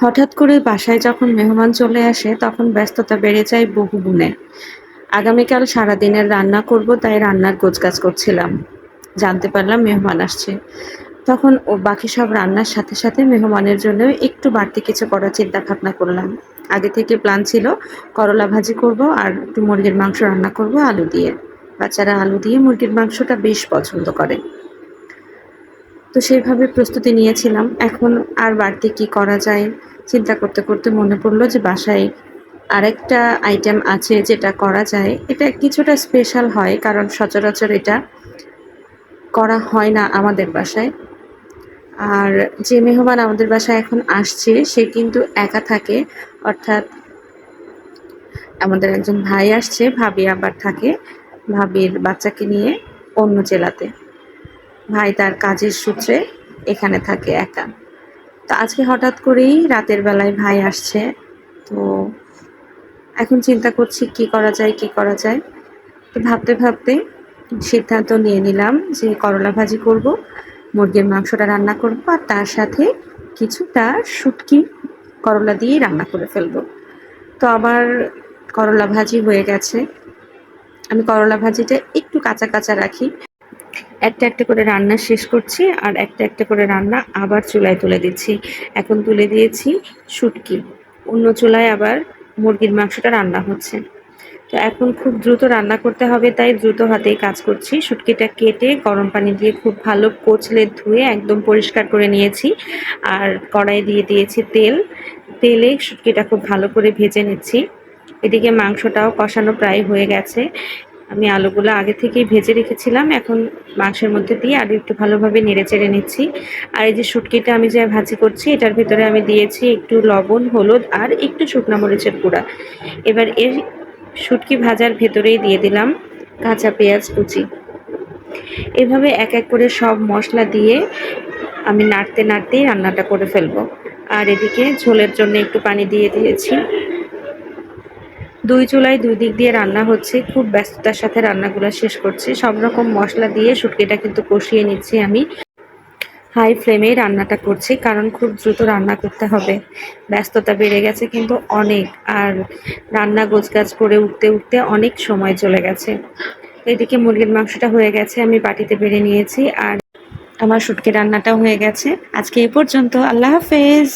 হঠাৎ করে বাসায় যখন মেহমান চলে আসে, তখন ব্যস্ততা বেড়ে যায় বহু গুণে। আগামীকাল সারাদিনের রান্না করব, তাই রান্নার গোছগাছ করছিলাম। জানতে পারলাম মেহমান আসছে। তখন ও বাকি সব রান্নার সাথে সাথে মেহমানের জন্য একটু বাড়তি কিছু করার চিন্তা ভাবনা করলাম। আগে থেকে প্ল্যান ছিল, করলা ভাজি করব আর একটু মুরগির মাংস রান্না করব আলু দিয়ে। বাচ্চারা আলু দিয়ে মুরগির মাংসটা বেশ পছন্দ করে। তো সেইভাবে প্রস্তুতি নিয়েছিলাম। এখন আর বাড়তি কি করা যায় চিন্তা করতে করতে মনে পড়ল যে বাসায় আরেকটা আইটেম আছে যেটা করা যায়। এটা কিছুটা স্পেশাল হয় কারণ সচরাচর এটা করা হয় না আমাদের বাসায়। আর যে মেহমান আমাদের বাসায় এখন আসছে, সে কিন্তু একা থাকে। অর্থাৎ আমাদের একজন ভাই আসছে, ভাবি আবার থাকে, ভাবির বাচ্চাকে নিয়ে অন্য জেলাতে। ভাই তার কাজের সূত্রে এখানে থাকে একা। তো আজকে হঠাৎ করেই রাতের বেলায় ভাই আসছে। তো এখন চিন্তা করছি কি করা যায়, কি করা যায়। তো ভাবতে ভাবতে সিদ্ধান্ত নিয়ে নিলাম যে করলা ভাজি করব, মুরগির মাংসটা রান্না করব, আর তার সাথে কিছুটা শুটকি করলা দিয়ে রান্না করে ফেলব। তো আবার করলা ভাজি হয়ে গেছে। আমি করলা ভাজিটা একটু কাঁচা কাঁচা রাখি। একটা একটা করে রান্না শেষ করছি আর একটা একটা করে রান্না আবার চুলায় তুলে দিচ্ছি। এখন তুলে দিয়েছি শুটকি। অন্য চুলায় আবার মুরগির মাংসটা রান্না হচ্ছে। তো এখন খুব দ্রুত রান্না করতে হবে, তাই দ্রুত হাতেই কাজ করছি। শুটকিটা কেটে গরম পানি দিয়ে খুব ভালো কোচলে ধুয়ে একদম পরিষ্কার করে নিয়েছি। আর কড়াই দিয়ে দিয়েছি তেল। তেলে শুটকিটা খুব ভালো করে ভেজে নিচ্ছি। এদিকে মাংসটাও কষানো প্রায় হয়ে গেছে। আমি আলুগুলো আগে থেকেই ভেজে রেখেছিলাম, এখন মাংসের মধ্যে দিয়ে আর একটু ভালোভাবে নেড়ে চেড়ে নিচ্ছি। আর এই যে শুটকিটা আমি যে ভাজি করছি, এটার ভিতরে আমি দিয়েছি একটু লবণ, হলুদ আর একটু শুকনো মরিচের গুঁড়া। এবার এর শুটকি ভাজার ভেতরেই দিয়ে দিলাম কাঁচা পেঁয়াজ কুচি। এভাবে এক এক করে সব মশলা দিয়ে আমি নাড়তে নাড়তেই রান্নাটা করে ফেলব। আর এদিকে ঝোলের জন্য একটু পানি দিয়ে দিয়েছি। দুই চুলায় দুই দিক দিয়ে রান্না হচ্ছে, খুব ব্যস্ততার সাথে রান্নাগুলো শেষ করছি। সব রকম মশলা দিয়ে শুটকিটা কিন্তু কষিয়ে নিচ্ছি আমি। হাই ফ্লেমে রান্নাটা করছি, কারণ খুব দ্রুত রান্না করতে হবে। ব্যস্ততা বেড়ে গেছে কিন্তু অনেক, আর রান্না গোছগাছ করে উঠতে উঠতে অনেক সময় চলে গেছে। এদিকে মুরগির মাংসটা হয়ে গেছে, আমি বাটিতে বেড়ে নিয়েছি, আর আমার শুটকি রান্নাটা হয়ে গেছে। আজকে এ পর্যন্ত, আল্লাহ হাফেজ।